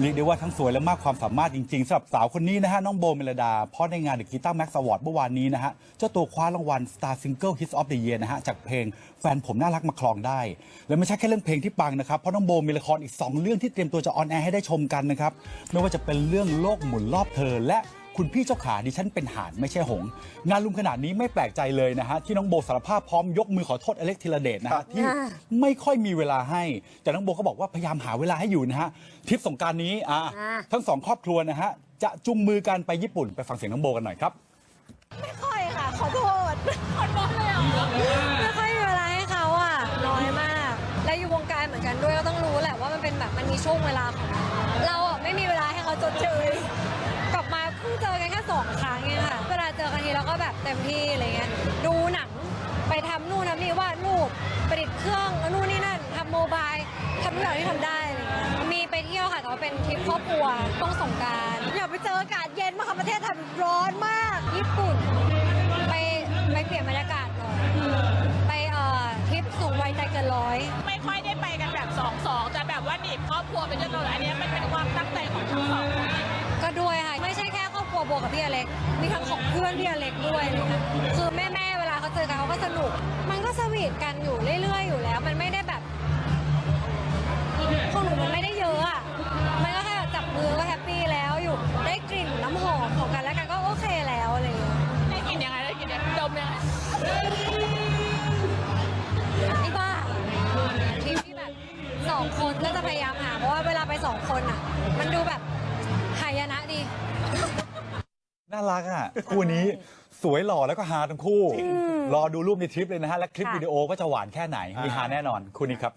เรียกได้ว่าทั้งสวยและมากความสามารถจริงๆสำหรับสาวคนนี้นะฮะ น้องโบเมลดา เพราะในงาน The Guitar Max Award เมื่อวานนี้นะฮะ เจ้าตัวคว้ารางวัล Star Single Hits of the Year นะฮะ จากเพลงแฟนผมน่ารักมาคลองได้ และไม่ใช่แค่เรื่องเพลงที่ปังนะครับ เพราะน้องโบมีละครอีก 2 เรื่องที่เตรียมตัวจะออนแอร์ให้ได้ชมกันนะครับไม่ว่าจะเป็นเรื่องโลกหมุนรอบเธอและ คุณพี่เจ้าขาดิฉันเป็นห่านไม่ใช่หงส์งานลุมขนาดนี้ไม่แปลกใจเลยนะฮะที่น้องโบสารภาพพร้อมยกมือขอโทษอเล็กธีรเดชนะฮะที่ไม่ค่อยมีเวลาให้ แต่น้องโบก็บอกว่าพยายามหาเวลาให้อยู่นะฮะทริปสงกรารนี้อ่าอ่าทั้งสองครอบครัวนะฮะจะจุงมือกันไปญี่ปุ่นไปฟังเสียงน้องโบกันหน่อยครับ ไม่ค่อยค่ะ ขอโทษขอโทษเลยเหรอไม่ค่อยมีเวลาให้เขาอะน้อยมาก และอยู่วงการเหมือนกันด้วยก็ต้องรู้แหละว่ามันเป็นแบบมันมีช่วงเวลาของมันเราอะไม่มีเวลาให้เขาจดเชย มที่อะไรเงี้ยดูหนังไปทำนู่นทำนี่วาดรูปประดิษฐ์เครื่องนู่นนี่นั่นทำโมบายทำทุกอย่างที่ทำได้อะไรเงี้ยมีไปเที่ยวค่ะแต่ว่าเป็นทริปครอบครัวต้องสงกรารอยากไปเจออากาศเย็นมากค่ะประเทศไทยร้อนมาก ญี่ปุ่นไปไปเปลี่ยนบรรยากาศหน่อยไปเอ่อทริปสูงวัยใจเกินร้อย ไม่ค่อยได้ไปกันแบบสองสองแต่แบบว่าหนีบครอบครัวไปด้วยกันเลยอันนี้มันเป็นความตั้งใจของทั้งสองคน ก็ด้วยค่ะ ไม่ใช่แค่ครอบครัวโบกับพี่อเล็กมีทั้งของเพื่อนพี่อเล็ก ด้วยนะคะคือแม่แม่ๆเวลาเขาเจอกันเขาก็สนุก มันก็สวีทกันอยู่เรื่อย ๆ อยู่แล้ว มันไม่ได้แบบของหนูมันไม่ได้เยอะอะ มันก็แค่แบบจับมือก็แฮปปี้แล้วอยู่ ได้กลิ่นน้ำหอมของกันและกันก็โอเคแล้วอะไรอย่างเงี้ยได้กินยังไงได้กินยังไงดมยังไงไอ้บ้าทริปที่แบบสองคนก็จะพยายามหาเพราะว่าเวลาไปสองคนอะ มันดูแบบ น่ารักอะคู่นี้สวยหล่อแล้วก็ฮาทั้งคู่ รอดูรูปในทริปเลยนะฮะ และคลิปค่ะวิดีโอก็จะหวานแค่ไหนมีฮาแน่นอนคู่นี้ครับ